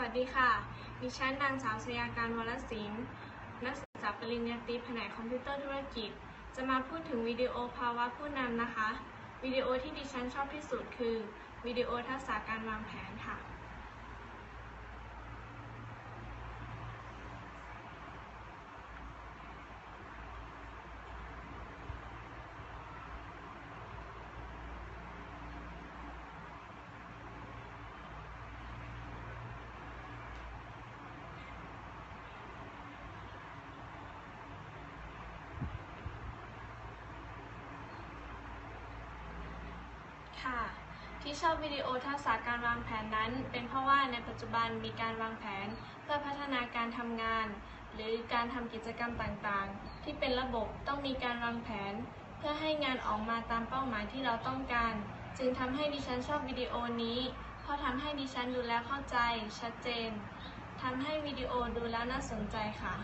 วัสดีค่ะ ดิฉันนางสาวชยาการวรศิลป์นักศึกษาปริญญาตรีแผนกคอมพิวเตอร์ธุรกิจ จะมาพูดถึงวิดีโอภาวะผู้นำนะคะ วิดีโอที่ดิฉันชอบที่สุดคือ วิดีโอทักษะการวางแผนค่ะ ค่ะ ที่ชอบวิดีโอทักษะการวางแผนนั้น เป็นเพราะว่าในปัจจุบันมีการวางแผน เพื่อพัฒนาการทำงาน หรือการทำกิจกรรมต่างๆ ที่เป็นระบบต้องมีการวางแผน เพื่อให้งานออกมาตามเป้าหมายที่เราต้องการ จึงทำให้ดิฉันชอบวิดีโอนี้เพราะทำให้ดิฉันดูแล้วเข้าใจ ชัดเจนทำให้วิดีโอดูแล้วน่าสนใจค่ะ